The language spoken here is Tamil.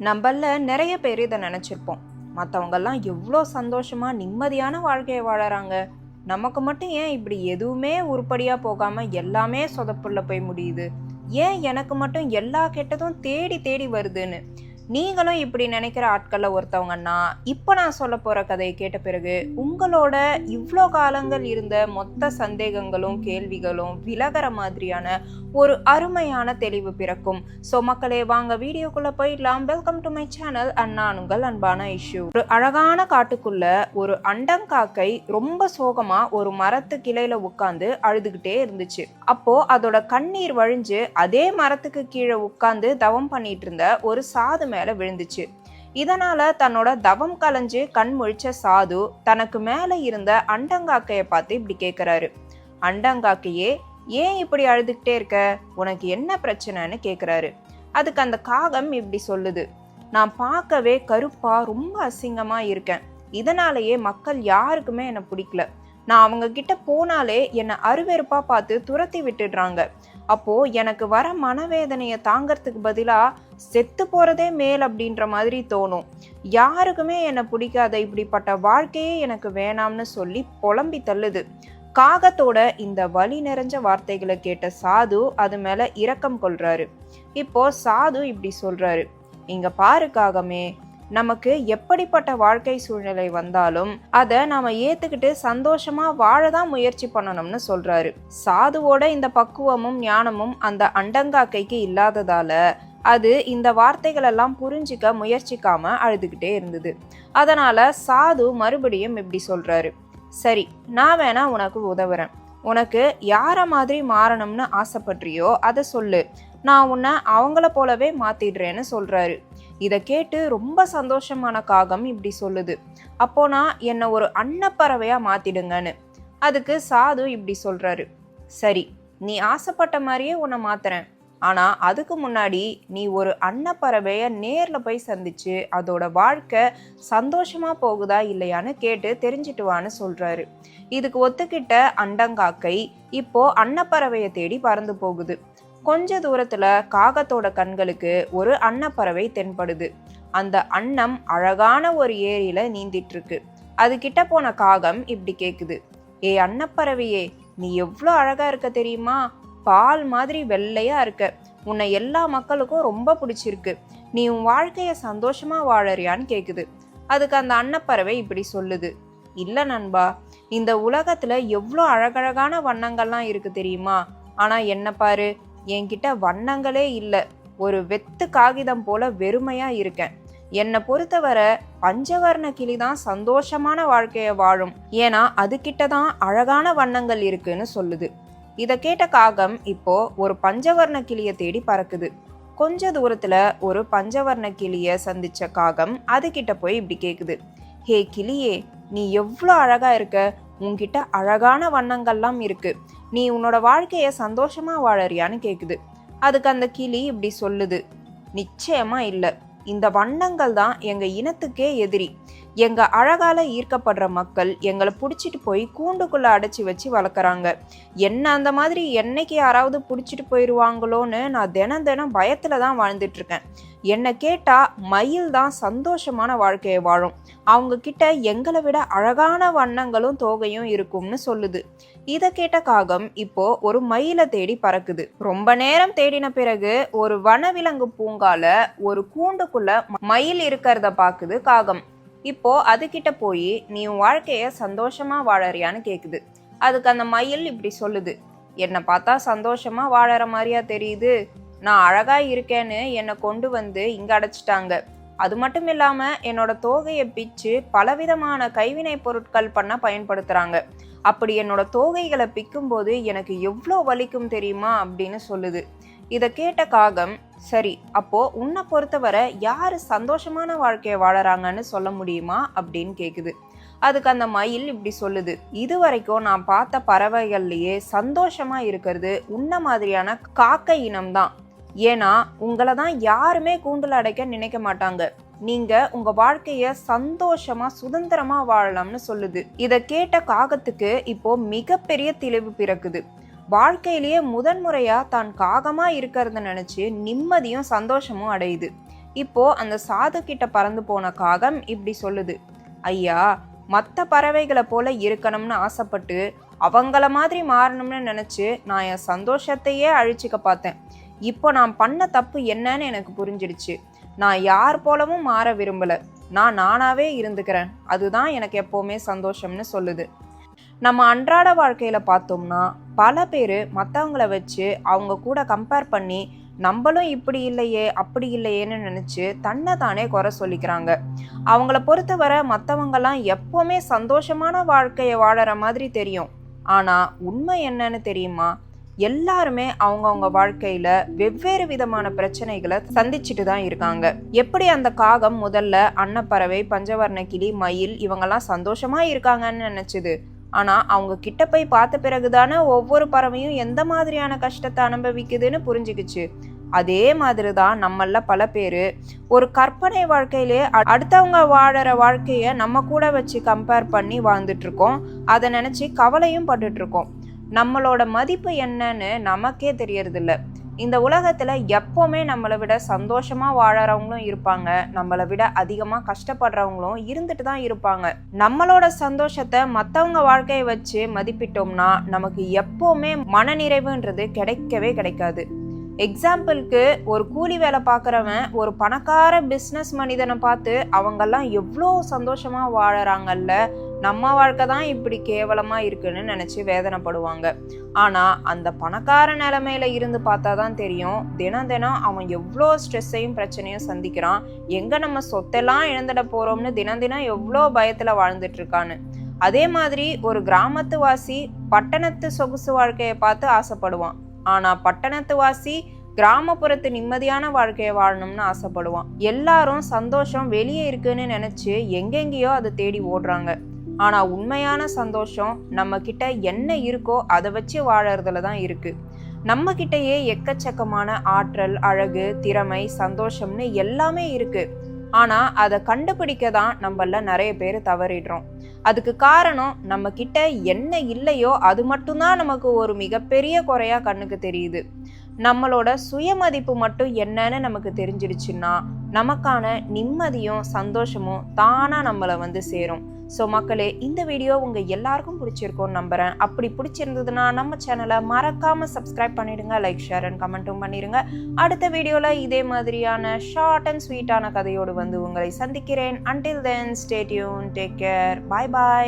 நம்மள நிறைய பேர் இதை நினச்சிருப்போம். மற்றவங்கெல்லாம் எவ்வளோ சந்தோஷமாக நிம்மதியான வாழ்க்கையை வாழறாங்க. நமக்கு மட்டும் ஏன் இப்படி எதுவுமே உருப்படியாக போகாமல் எல்லாமே சொதப்புள்ள போய் முடியுது? ஏன் எனக்கு மட்டும் எல்லா கெட்டதும் தேடி தேடி வருதுன்னு? நீங்களும் இப்படி நினைக்கிற ஆட்களில் ஒருத்தவங்கன்னா இப்போ நான் சொல்ல போகிற கதையை கேட்ட பிறகு உங்களோட இவ்வளோ காலங்கள் இருந்த மொத்த சந்தேகங்களும் கேள்விகளும் விலகிற மாதிரியான ஒரு அருமையான தெளிவு பிறக்கும். ஸோ மக்களே வாங்க வீடியோக்குள்ளே போயிடலாம். வெல்கம் டு மை சேனல் அண்ணா உங்கள் அன்பான இஷ்யூ. ஒரு அழகான காட்டுக்குள்ள ஒரு அண்டங்காக்கை ரொம்ப சோகமாக ஒரு மரத்து கிளையில உட்காந்து அழுதுகிட்டே இருந்துச்சு. அப்போது அதோட கண்ணீர் வழிஞ்சு அதே மரத்துக்கு கீழே உட்காந்து தவம் பண்ணிட்டு இருந்த ஒரு சாது விழுந்துச்சு. இதனால தன்னோட தவம் கலைஞ்சு கண் முழிச்ச சாது தனக்கு மேல இருந்த அண்டங்காக்கைய பார்த்து இப்படி கேக்குறாரு. அண்டங்காக்கையே ஏன் இப்படி அழுதுகிட்டே இருக்க? உனக்கு என்ன பிரச்சனைன்னு கேக்குறாரு. அதுக்கு அந்த காகம் இப்படி சொல்லுது. நான் பார்க்கவே கருப்பா ரொம்ப அசிங்கமா இருக்கேன். இதனாலேயே மக்கள் யாருக்குமே என்னை பிடிக்கல. நான் அவங்க கிட்ட போனாலே என்னை அருவெருப்பா பார்த்து துரத்தி விட்டுடுறாங்க. அப்போ எனக்கு வர மனவேதனையை தாங்கறதுக்கு பதிலா செத்து போறதே மேல் அப்படின்ற மாதிரி தோணும். யாருக்குமே என்னை பிடிக்காத இப்படிப்பட்ட வாழ்க்கையே எனக்கு வேணாம்னு சொல்லி புலம்பி தள்ளுது. காகத்தோட இந்த வலி நிறைஞ்ச வார்த்தைகளை கேட்ட சாது அது மேல இரக்கம் கொள்றாரு. இப்போ சாது இப்படி சொல்றாரு. இங்க பாரு காகமே நமக்கு எப்படிப்பட்ட வாழ்க்கை சூழ்நிலை வந்தாலும் அதை நாம ஏத்துக்கிட்டு சந்தோஷமா வாழதான் முயற்சி பண்ணணும்னு சொல்றாரு. சாதுவோட இந்த பக்குவமும் ஞானமும் அந்த அண்டங்காக்கைக்கு இல்லாததால அது இந்த வார்த்தைகள் எல்லாம் புரிஞ்சிக்க முயற்சிக்காம அழுதுகிட்டே இருந்தது. அதனால சாது மறுபடியும் இப்படி சொல்றாரு. சரி நான் வேணா உனக்கு உதவுறேன். உனக்கு யார மாதிரி மாறணும்னு ஆசைப்படுறியோ அதை சொல்லு. நான் உன்னை அவங்கள போலவே மாத்திடுறேன்னு சொல்றாரு. இதை கேட்டு ரொம்ப சந்தோஷமான காகம் இப்படி சொல்லுது. அப்போ நான் என்னை ஒரு அன்னப்பறவையாக மாத்திடுங்கன்னு. அதுக்கு சாது இப்படி சொல்கிறாரு சரி நீ ஆசைப்பட்ட மாதிரியே உன்னை மாத்துறேன். ஆனால் அதுக்கு முன்னாடி நீ ஒரு அன்னப்பறவையை நேரில் போய் சந்திச்சு அதோட வாழ்க்கை சந்தோஷமாக போகுதா இல்லையான்னு கேட்டு தெரிஞ்சுட்டு வான்னு சொல்கிறாரு இதுக்கு ஒத்துக்கிட்ட அண்டங்காக்கை இப்போ அன்னப்பறவையை தேடி பறந்து போகுது. கொஞ்ச தூரத்துல காகத்தோட கண்களுக்கு ஒரு அன்னப்பறவை தென்படுது. அந்த அன்னம் அழகான ஒரு ஏரியில நீந்திட்டு இருக்கு அது கிட்ட போன காகம் இப்படி கேக்குது. ஏ அன்னப்பறவையே நீ எவ்வளோ அழகா இருக்க தெரியுமா? பால் மாதிரி வெள்ளையா இருக்க. உன்னை எல்லா மக்களுக்கும் ரொம்ப பிடிச்சிருக்கு. நீ உன் வாழ்க்கைய சந்தோஷமா வாழறியான்னு கேக்குது. அதுக்கு அந்த அன்னப்பறவை இப்படி சொல்லுது. இல்ல நண்பா இந்த உலகத்துல எவ்வளோ அழகழகான வண்ணங்கள்லாம் இருக்கு தெரியுமா? ஆனா என்ன பாரு என்கிட்ட வண்ணங்களே இல்லை. ஒரு வெத்து காகிதம் போல வெறுமையா இருக்கேன். என்னை பொறுத்தவரை பஞ்சவர்ண கிளி தான் சந்தோஷமான வாழ்க்கையை வாழும். ஏன்னா அதுகிட்ட தான் அழகான வண்ணங்கள் இருக்குன்னு சொல்லுது. இதை கேட்ட காகம் இப்போ ஒரு பஞ்சவர்ண கிளியை தேடி பறக்குது. கொஞ்ச தூரத்துல ஒரு பஞ்சவர்ண கிளிய சந்திச்ச காகம் அதுகிட்ட போய் இப்படி கேக்குது. ஹே கிளியே நீ எவ்வளோ அழகா இருக்க. உன்கிட்ட அழகான வண்ணங்கள்லாம் இருக்கு. நீ உன்னோட வாழ்க்கைய சந்தோஷமா வாழறியான்னு கேக்குது. அதுக்கு அந்த கிளி இப்படி சொல்லுது. நிச்சயமா இல்லை. இந்த வண்ணங்கள் தான் எங்க இனத்துக்கே எதிரி. எங்கள் அழகால் ஈர்க்கப்படுற மக்கள் எங்களை பிடிச்சிட்டு போய் கூண்டுக்குள்ளே அடைச்சி வச்சு வளர்க்குறாங்க. என்ன அந்த மாதிரி என்னைக்கு யாராவது பிடிச்சிட்டு போயிடுவாங்களோன்னு நான் தினம் தினம் பயத்தில் தான் வாழ்ந்துட்டுருக்கேன். என்னை கேட்டால் மயில் தான் சந்தோஷமான வாழ்க்கையை வாழும். அவங்க கிட்ட எங்களை விட அழகான வண்ணங்களும் தோகையும் இருக்கும்னு சொல்லுது. இதை கேட்ட காகம் இப்போ ஒரு மயிலை தேடி பறக்குது. ரொம்ப நேரம் தேடின பிறகு ஒரு வனவிலங்கு பூங்கால ஒரு கூண்டுக்குள்ள மயில் இருக்கிறத பாக்குது காகம். இப்போ அதுகிட்ட போய் நீ உன் வாழ்க்கைய சந்தோஷமா வாழறியான்னு கேக்குது. அதுக்கு அந்த மயில் இப்படி சொல்லுது. என்னை பார்த்தா சந்தோஷமா வாழற மாதிரியா தெரியுது. நான் அழகா இருக்கேன்னு என்னை கொண்டு வந்து இங்க அடைச்சிட்டாங்க. அது மட்டும் இல்லாம என்னோட தோகையை பிச்சு பலவிதமான கைவினை பொருட்கள் பண்ண பயன்படுத்துறாங்க. அப்படி என்னோட தோகைகளை பிக்கும் போது எனக்கு எவ்வளோ வலிக்கும் தெரியுமா? அப்படின்னு சொல்லுது. இதை கேட்ட காகம் சரி அப்போ உன்னை பொறுத்தவரை யார் சந்தோஷமான வாழ்க்கையை வாழறாங்கன்னு சொல்ல முடியுமா? அப்படின்னு கேட்குது அதுக்கு அந்த மயில் இப்படி சொல்லுது. இது வரைக்கும் நான் பார்த்த பறவைகள்லேயே சந்தோஷமா இருக்கிறது உன்ன மாதிரியான காக்கை இனம்தான் ஏன்னா உங்களை தான் யாருமே கூண்டில் அடைக்க நினைக்க மாட்டாங்க. நீங்க உங்க வாழ்க்கைய சந்தோஷமா சுதந்திரமா வாழலாம்னு சொல்லுது. இதை கேட்ட காகத்துக்கு இப்போ மிகப்பெரிய தெளிவு பிறக்குது. வாழ்க்கையிலேயே முதன்முறையாக தான் காகமாக இருக்கிறத நினச்சி நிம்மதியும் சந்தோஷமும் அடையுது. இப்போ அந்த சாது கிட்ட பறந்து போன காகம் இப்படி சொல்லுது. ஐயா மற்ற பறவைகளை போல இருக்கணும்னு ஆசைப்பட்டு அவங்கள மாதிரி மாறணும்னு நினச்சி நான் என் சந்தோஷத்தையே அழிச்சிக்க பார்த்தேன். இப்போ நான் பண்ண தப்பு என்னன்னு எனக்கு புரிஞ்சிடுச்சு. நான் யார் போலவும் மாற விரும்பலை. நான் நானாவே இருந்துக்கிறேன். அதுதான் எனக்கு எப்போவுமே சந்தோஷம்னு சொல்லுது. நம்ம அன்றாட வாழ்க்கையில் பார்த்தோம்னா பல பேர் மற்றவங்கள வச்சு அவங்க கூட கம்பேர் பண்ணி நம்மளும் இப்படி இல்லையே அப்படி இல்லையேன்னு நினச்சி தன்னை தானே குறை சொல்லிக்கிறாங்க. அவங்கள பொறுத்தவரை மற்றவங்கெல்லாம் எப்போவுமே சந்தோஷமான வாழ்க்கையை வாழற மாதிரி தெரியும். ஆனால் உண்மை என்னன்னு தெரியுமா? எல்லாருமே அவங்கவுங்க வாழ்க்கையில வெவ்வேறு விதமான பிரச்சனைகளை சந்திச்சுட்டு தான் இருக்காங்க. எப்படி அந்த காகம் முதல்ல அன்னப்பறவை பஞ்சவர்ண கிளி மயில் இவங்கெல்லாம் சந்தோஷமா இருக்காங்கன்னு நினைச்சது? ஆனால் அவங்க கிட்ட போய் பார்த்த பிறகுதானே ஒவ்வொரு பறவையும் எந்த மாதிரியான கஷ்டத்தை அனுபவிக்குதுன்னு புரிஞ்சுக்கிச்சு. அதே மாதிரி தான் நம்மள பல பேர் ஒரு கற்பனை வாழ்க்கையிலே அடுத்தவங்க வாழற வாழ்க்கையை நம்ம கூட வச்சு கம்பேர் பண்ணி வாழ்ந்துட்டு இருக்கோம் அதை நினச்சி கவலையும் பட்டுட்ருக்கோம் நம்மளோட மதிப்பு என்னன்னு நமக்கே தெரியறதில்ல. இந்த உலகத்தில் எப்போவுமே நம்மளை விட சந்தோஷமாக வாழறவங்களும் இருப்பாங்க. நம்மளை விட அதிகமாக கஷ்டப்படுறவங்களும் இருந்துட்டு தான் இருப்பாங்க. நம்மளோட சந்தோஷத்தை மற்றவங்க வாழ்க்கையை வச்சு மதிப்பிட்டோம்னா நமக்கு எப்போவுமே மனநிறைவுன்றது கிடைக்கவே கிடைக்காது. எக்ஸாம்பிளுக்கு ஒரு கூலி வேலை பார்க்குறவன் ஒரு பணக்கார பிஸ்னஸ் மனிதனை பார்த்து அவங்கெல்லாம் எவ்வளோ சந்தோஷமாக வாழறாங்கல்ல நம்ம வாழ்க்கை தான் இப்படி கேவலமாக இருக்குன்னு நினச்சி வேதனைப்படுவாங்க. ஆனால் அந்த பணக்கார நிலமையில இருந்து பார்த்தா தான் தெரியும் தினம் தினம் அவன் எவ்வளோ ஸ்ட்ரெஸ்ஸையும் பிரச்சனையும் சந்திக்கிறான் எங்கே நம்ம சொத்தெல்லாம் இழந்துட போகிறோம்னு தினம் தினம் எவ்வளோ பயத்தில் வாழ்ந்துட்டு இருக்கான்னு. அதே மாதிரி ஒரு கிராமத்து வாசி பட்டணத்து சொகுசு வாழ்க்கையை பார்த்து ஆசைப்படுவான். ஆனால் பட்டணத்து வாசி கிராமப்புறத்து நிம்மதியான வாழ்க்கையை வாழணும்னு ஆசைப்படுவான். எல்லாரும் சந்தோஷம் வெளியே இருக்குன்னு நினைச்சு எங்கெங்கேயோ அதை தேடி ஓடுறாங்க. ஆனா உண்மையான சந்தோஷம் நம்ம கிட்ட என்ன இருக்கோ அதை வச்சு வாழறதுல தான் இருக்கு. நம்ம கிட்டயே எக்கச்சக்கமான ஆற்றல் அழகு திறமை சந்தோஷம்னு எல்லாமே இருக்குது ஆனால் அதை கண்டுபிடிக்க தான் நம்மள நிறைய பேர் தவறிடுறோம். அதுக்கு காரணம் நம்ம கிட்ட என்ன இல்லையோ அது மட்டும்தான் நமக்கு ஒரு மிகப்பெரிய குறையா கண்ணுக்கு தெரியுது. நம்மளோட சுயமதிப்பு மட்டும் என்னன்னு நமக்கு தெரிஞ்சிடுச்சுன்னா நமக்கான நிம்மதியும் சந்தோஷமும் தானாக நம்மளை வந்து சேரும். ஸோ மக்களே இந்த வீடியோ உங்கள் எல்லாருக்கும் பிடிச்சிருக்கும்னு நம்புகிறேன் அப்படி பிடிச்சிருந்ததுன்னா நம்ம சேனலை மறக்காம சப்ஸ்கிரைப் பண்ணிடுங்க லைக் ஷேர் அண்ட் கமெண்ட்டும் பண்ணிடுங்க அடுத்த வீடியோவில் இதே மாதிரியான ஷார்ட் அண்ட் ஸ்வீட்டான கதையோடு வந்து உங்களை சந்திக்கிறேன். Until then stay tuned take care bye bye